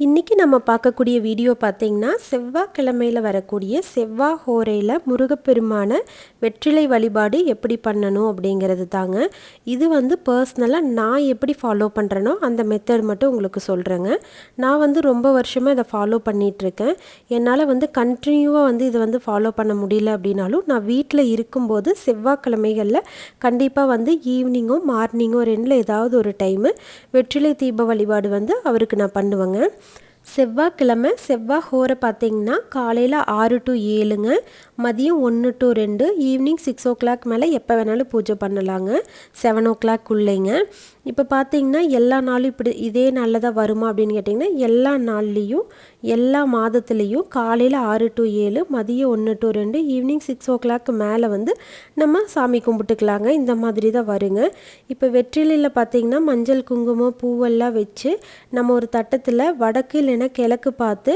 இன்றைக்கி நம்ம பார்க்கக்கூடிய வீடியோ பார்த்திங்கன்னா செவ்வாய்க்கிழமையில் வரக்கூடிய செவ்வாய் ஹோரையில் முருகப்பெருமான வெற்றிலை வழிபாடு எப்படி பண்ணணும் அப்படிங்கிறது தாங்க. இது வந்து பர்சனலாக நான் எப்படி ஃபாலோ பண்ணுறேனோ அந்த மெத்தட் மட்டும் உங்களுக்கு சொல்கிறேங்க நான் வந்து ரொம்ப வருஷமாக இதை ஃபாலோ பண்ணிகிட்ருக்கேன் என்னால் வந்து கண்டினியூவாக வந்து இதை வந்து ஃபாலோ பண்ண முடியல அப்படின்னாலும் நான் வீட்டில் இருக்கும்போது செவ்வாய்க்கிழமைகளில் கண்டிப்பாக வந்து ஈவினிங்கோ மார்னிங்கோ ரெண்டில் ஏதாவது ஒரு டைமு வெற்றிலை தீப வழிபாடு வந்து அவருக்கு நான் பண்ணுவேங்க. செவ்வாய்க்கிழமை செவ்வாய் ஹோரை பார்த்தீங்கன்னா காலையில் ஆறு டு ஏழுங்க மதியம் ஒன்று டு ரெண்டு ஈவினிங் சிக்ஸ் ஓ கிளாக் மேலே எப்போ வேணாலும் பூஜை பண்ணலாங்க. செவன் ஓ கிளாக் உள்ளேங்க இப்போ பார்த்தீங்கன்னா எல்லா நாளும் இப்படி இதே நாளில் தான் வருமா அப்படின்னு கேட்டிங்கன்னா எல்லா நாள்லேயும் எல்லா மாதத்துலேயும் காலையில் ஆறு டு ஏழு மதியம் ஒன்று டு ரெண்டு ஈவினிங் சிக்ஸ் ஓ கிளாக் மேலே வந்து நம்ம சாமி கும்பிட்டுக்கலாங்க. இந்த மாதிரி தான் வருங்க. இப்போ வெற்றிலையில் பார்த்தீங்கன்னா மஞ்சள் குங்குமம் பூவெல்லாம் வச்சு நம்ம ஒரு தட்டத்தில் வடக்கு இல்லைன்னா கிழக்கு பார்த்து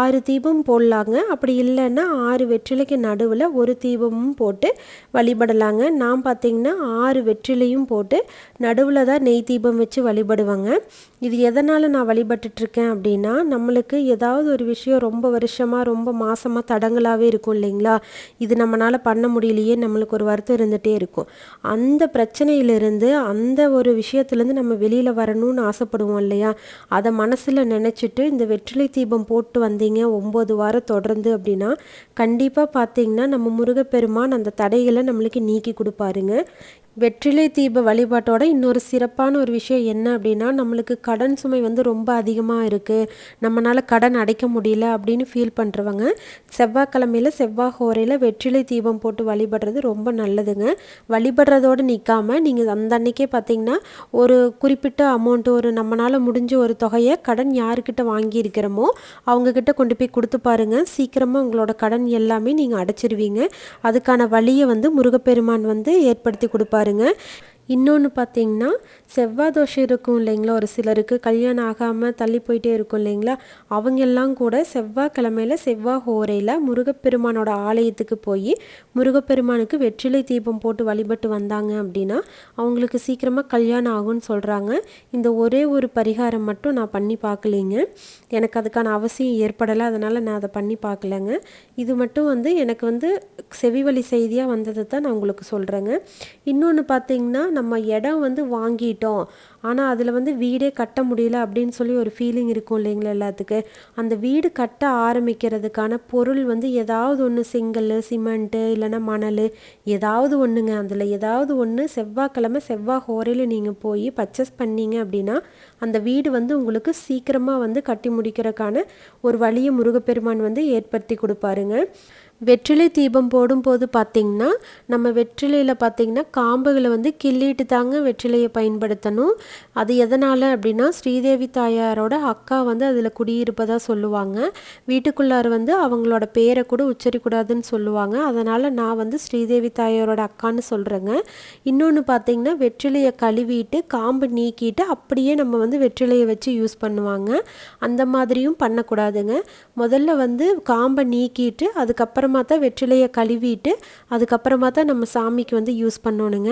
ஆறு தீபம் போடலாங்க. அப்படி இல்லைன்னா ஆறு வெற்றிலைக்கு நடுவில் ஒரு தீபமும் போட்டு வழிபடலாங்க. நான் பார்த்தீங்கன்னா ஆறு வெற்றிலையும் போட்டு நடுவில் தான் நெய் தீபம் வச்சு வழிபடுவாங்க. இது எதனால் நான் வழிபட்டுட்ருக்கேன் அப்படின்னா நம்மளுக்கு ஏதாவது ஒரு விஷயம் ரொம்ப வருஷமாக ரொம்ப மாதமாக தடங்களாகவே இருக்கும் இல்லைங்களா? இது நம்மளால் பண்ண முடியலையே நம்மளுக்கு ஒரு வருத்தம் இருந்துகிட்டே இருக்கும். அந்த பிரச்சனையிலிருந்து அந்த ஒரு விஷயத்துலேருந்து நம்ம வெளியில் வரணும்னு ஆசைப்படுவோம் இல்லையா? அதை மனசில் நினச்சிட்டு இந்த வெற்றிலை தீபம் போட்டு வந்தீங்க ஒம்பது வாரம் தொடர்ந்து அப்படின்னா கண்டிப்பாக பார்த்தீங்கன்னா நம்ம முருகப்பெருமான் அந்த தடைகளை நம்மளுக்கு நீக்கி கொடுப்பாருங்க. வெற்றிலை தீப வழிபாட்டோட இன்னொரு சிறப்பான ஒரு விஷயம் என்ன அப்படின்னா நம்மளுக்கு கடன் சுமை வந்து ரொம்ப அதிகமாக இருக்குது நம்மளால் கடன் அடைக்க முடியல அப்படின்னு ஃபீல் பண்ணுறவங்க செவ்வாய்க்கிழமையில் செவ்வாய் ஹோரையில் வெற்றிலை தீபம் போட்டு வழிபடுறது ரொம்ப நல்லதுங்க. வழிபடுறதோடு நிற்காமல் நீங்கள் அந்த அன்னைக்கே பார்த்தீங்கன்னா ஒரு குறிப்பிட்ட அமௌண்ட் ஒரு நம்மளால் முடிஞ்ச ஒரு தொகையை கடன் யாருக்கிட்ட வாங்கியிருக்கிறோமோ அவங்கக்கிட்ட கொண்டு போய் கொடுத்து பாருங்கள் சீக்கிரமாக உங்களோட கடன் எல்லாமே நீங்கள் அடைச்சிருவீங்க. அதுக்கான வழியை வந்து முருகப்பெருமான் வந்து ஏற்படுத்தி கொடுப்பாருங்க. இன்னொன்று பார்த்தீங்கன்னா செவ்வாய் தோஷம் இருக்கும் இல்லைங்களா? ஒரு சிலருக்கு கல்யாணம் ஆகாமல் தள்ளி போயிட்டே இருக்கும் இல்லைங்களா? அவங்கெல்லாம் கூட செவ்வாய்க்கிழமையில் செவ்வாய் ஹோரையில் முருகப்பெருமானோட ஆலயத்துக்கு போய் முருகப்பெருமானுக்கு வெற்றிலை தீபம் போட்டு வழிபட்டு வந்தாங்க அப்படின்னா அவங்களுக்கு சீக்கிரமாக கல்யாணம் ஆகும்னு சொல்கிறாங்க இந்த ஒரே ஒரு பரிகாரம் மட்டும் நான் பண்ணி பார்க்கலிங்க. எனக்கு அதுக்கான அவசியம் ஏற்படலை. அதனால் நான் அதை பண்ணி பார்க்கலங்க. இது மட்டும் வந்து எனக்கு வந்து செவிவழி செய்தியாக வந்ததை தான் நான் உங்களுக்கு சொல்கிறேங்க இன்னொன்று பார்த்தீங்கன்னா நம்ம இடம் வந்து வாங்கிட்டோம். ஆனால் அதில் வந்து வீடே கட்ட முடியல அப்படின்னு சொல்லி ஒரு ஃபீலிங் இருக்கும் இல்லைங்களா எல்லாத்துக்கு? அந்த வீடு கட்ட ஆரம்பிக்கிறதுக்கான பொருள் வந்து ஏதாவது ஒன்று செங்கல் சிமெண்ட்டு இல்லைன்னா மணல் ஏதாவது ஒன்றுங்க அதில் ஏதாவது ஒன்று செவ்வாய்க்கிழமை செவ்வாய் ஹோரையில் நீங்கள் போய் பர்ச்சேஸ் பண்ணீங்க அப்படின்னா அந்த வீடு வந்து உங்களுக்கு சீக்கிரமாக வந்து கட்டி முடிக்கிறதுக்கான ஒரு வழியை முருகப்பெருமான் வந்து ஏற்படுத்தி கொடுப்பாருங்க. வெற்றிலை தீபம் போடும்போது பார்த்திங்கன்னா நம்ம வெற்றிலையில் பார்த்திங்கன்னா காம்புகளை வந்து கிள்ளிட்டு தாங்க வெற்றிலையை பயன்படுத்தணும். அது எதனால் அப்படின்னா ஸ்ரீதேவி தாயாரோட அக்கா வந்து அதில் குடியிருப்பதாக சொல்லுவாங்க. வீட்டுக்குள்ளார் வந்து அவங்களோட பேரை கூட உச்சரிக்கூடாதுன்னு சொல்லுவாங்க. அதனால் நான் வந்து ஸ்ரீதேவி தாயாரோட அக்கான்னு சொல்கிறேங்க இன்னொன்று பார்த்திங்கன்னா வெற்றிலையை கழுவிட்டு காம்பு நீக்கிட்டு அப்படியே நம்ம வந்து வெற்றிலையை வச்சு யூஸ் பண்ணுவாங்க. அந்த மாதிரியும் பண்ணக்கூடாதுங்க. முதல்ல வந்து காம்பை நீக்கிட்டு அதுக்கப்புறம் அப்புறமா தான் வெற்றிலையை கழுவிட்டு அதுக்கப்புறமா தான் நம்ம சாமிக்கு வந்து யூஸ் பண்ணணுங்க.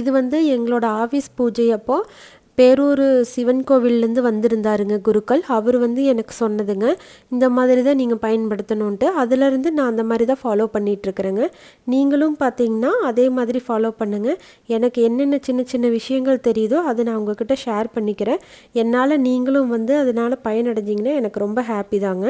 இது வந்து எங்களோட ஆஃபீஸ் பூஜை அப்போது பேரூர் சிவன் கோவில்லேருந்து வந்திருந்தாருங்க குருக்கள். அவர் வந்து எனக்கு சொன்னதுங்க இந்த மாதிரி தான் நீங்கள் பயன்படுத்தணுன்ட்டு அதுலேருந்து நான் அந்த மாதிரி தான் ஃபாலோ பண்ணிகிட்ருக்குறேங்க நீங்களும் பார்த்தீங்கன்னா அதே மாதிரி ஃபாலோ பண்ணுங்கள் எனக்கு என்னென்ன சின்ன சின்ன விஷயங்கள் தெரியுதோ அதை நான் உங்ககிட்ட ஷேர் பண்ணிக்கிறேன். என்னால் நீங்களும் வந்து அதனால் பயனடைஞ்சிங்கன்னா எனக்கு ரொம்ப ஹாப்பி தாங்க.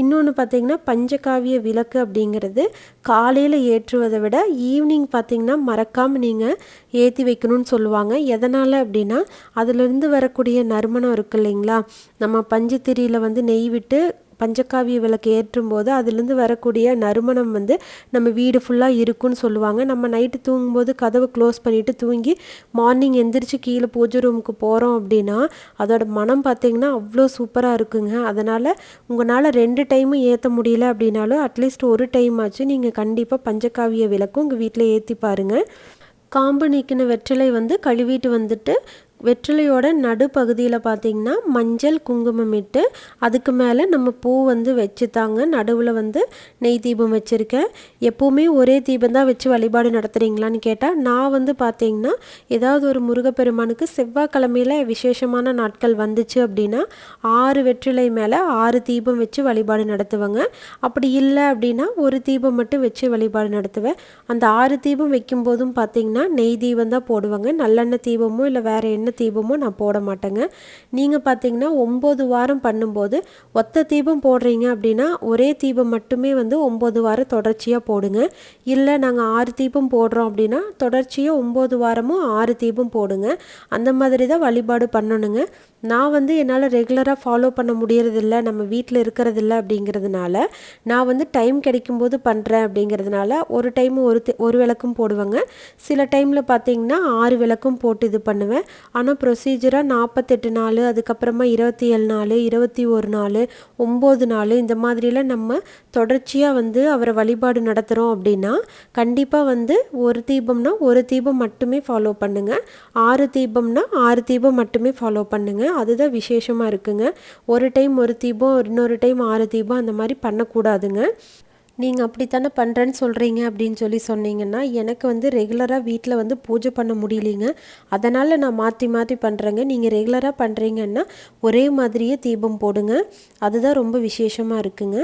இன்னொன்று பார்த்தீங்கன்னா பஞ்சகாவிய விளக்கு அப்படிங்கிறது காலையில் ஏற்றுவதை விட ஈவினிங் பார்த்தீங்கன்னா மறக்காமல் நீங்கள் ஏற்றி வைக்கணும்னு சொல்லுவாங்க. எதனால் அப்படின்னா அதிலிருந்து வரக்கூடிய நறுமணம் இருக்குது இல்லைங்களா? நம்ம பஞ்சுத்திரியில் வந்து நெய் விட்டு பஞ்சகாவிய விளக்கு ஏற்றும் போது அதுலேருந்து வரக்கூடிய நறுமணம் வந்து நம்ம வீடு ஃபுல்லாக இருக்குன்னு சொல்லுவாங்க. நம்ம நைட்டு தூங்கும்போது கதவை க்ளோஸ் பண்ணிவிட்டு தூங்கி மார்னிங் எந்திரிச்சு கீழே பூஜை ரூமுக்கு போகிறோம் அப்படின்னா அதோட மனம் பார்த்திங்கன்னா அவ்வளோ சூப்பராக இருக்குங்க. அதனால் உங்களால் ரெண்டு டைமும் ஏற்ற முடியல அப்படின்னாலும் அட்லீஸ்ட் ஒரு டைம் ஆச்சு நீங்கள் கண்டிப்பாக பஞ்சகாவிய விளக்கும் உங்கள் வீட்டில் ஏற்றி பாருங்கள் காம்பு நீக்கின வெற்றிலை வந்து கழுவிட்டு வந்துட்டு வெற்றிலையோட நடுப்பகுதியில் பார்த்திங்கன்னா மஞ்சள் குங்குமம் இட்டு அதுக்கு மேலே நம்ம பூ வந்து வச்சு தாங்க நடுவில் வந்து நெய் தீபம் வச்சுருக்கேன். எப்போவுமே ஒரே தீபம் தான் வச்சு வழிபாடு நடத்துகிறீங்களான்னு கேட்டால் நான் வந்து பார்த்திங்கன்னா ஏதாவது ஒரு முருகப்பெருமானுக்கு செவ்வாய்க்கிழமையில் விசேஷமான நாட்கள் வந்துச்சு அப்படின்னா ஆறு வெற்றிலை மேலே ஆறு தீபம் வச்சு வழிபாடு நடத்துவேங்க. அப்படி இல்லை அப்படின்னா ஒரு தீபம் மட்டும் வச்சு வழிபாடு நடத்துவேன். அந்த ஆறு தீபம் வைக்கும்போதும் பார்த்திங்கன்னா நெய் தீபம் தான் போடுவாங்க. நல்லெண்ணெய் தீபமோ இல்லை வேறு என்ன தீபமும் நான் போட மாட்டேங்க. நீங்கள் பார்த்தீங்கன்னா ஒம்பது வாரம் பண்ணும்போது ஒத்த தீபம் போடுறீங்க அப்படின்னா ஒரே தீபம் மட்டுமே வந்து ஒம்பது வாரம் தொடர்ச்சியாக போடுங்க. இல்லை நாங்கள் ஆறு தீபம் போடுறோம் அப்படின்னா தொடர்ச்சியாக ஒம்பது வாரமும் ஆறு தீபம் போடுங்க. அந்த மாதிரி தான் வழிபாடு பண்ணணுங்க. நான் வந்து என்னால் ரெகுலராக ஃபாலோ பண்ண முடியறதில்ல நம்ம வீட்டில் இருக்கிறதில்ல அப்படிங்கிறதுனால நான் வந்து டைம் கிடைக்கும்போது பண்ணுறேன் அப்படிங்கிறதுனால ஒரு டைம் ஒரு ஒரு விளக்கும் போடுவேங்க. சில டைமில் பார்த்தீங்கன்னா ஆறு விளக்கும் போட்டு இது பண்ணுவேன். ஆனால் ப்ரொசீஜராக நாற்பத்தெட்டு நாள் அதுக்கப்புறமா இருபத்தி ஏழு நாள் இருபத்தி ஒரு நாள் ஒம்பது நாள் இந்த மாதிரிலாம் நம்ம தொடர்ச்சியாக வந்து அவரை வழிபாடு நடத்துகிறோம் அப்படின்னா கண்டிப்பாக வந்து ஒரு தீபம்னா ஒரு தீபம் மட்டுமே ஃபாலோ பண்ணுங்கள் ஆறு தீபம்னா ஆறு தீபம் மட்டுமே ஃபாலோ பண்ணுங்கள் அதுதான் விசேஷமாக இருக்குங்க. ஒரு டைம் ஒரு தீபம் இன்னொரு டைம் ஆறு தீபம் அந்த மாதிரி பண்ணக்கூடாதுங்க. நீங்கள் அப்படித்தானே பண்ணுறேன்னு சொல்கிறீங்க அப்படின்னு சொல்லி சொன்னீங்கன்னா எனக்கு வந்து ரெகுலராக வீட்டில் வந்து பூஜை பண்ண முடியலைங்க. அதனால் நான் மாற்றி மாற்றி பண்ணுறேங்க நீங்கள் ரெகுலராக பண்ணுறீங்கன்னா ஒரே மாதிரியே தீபம் போடுங்க. அதுதான் ரொம்ப விசேஷமாக இருக்குங்க.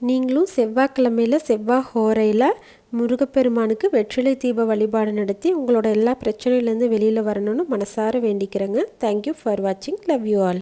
நீங்களும் செவ்வாய்க்கிழமையில் செவ்வாய் ஹோரையில் முருகப்பெருமானுக்கு வெற்றிலை தீப வழிபாடு நடத்தி உங்களோட எல்லா பிரச்சனையிலேருந்து வெளியில் வரணும்னு மனசார வேண்டிக்கிறேங்க. தேங்க்யூ ஃபார் வாட்சிங் லவ் யூ ஆல்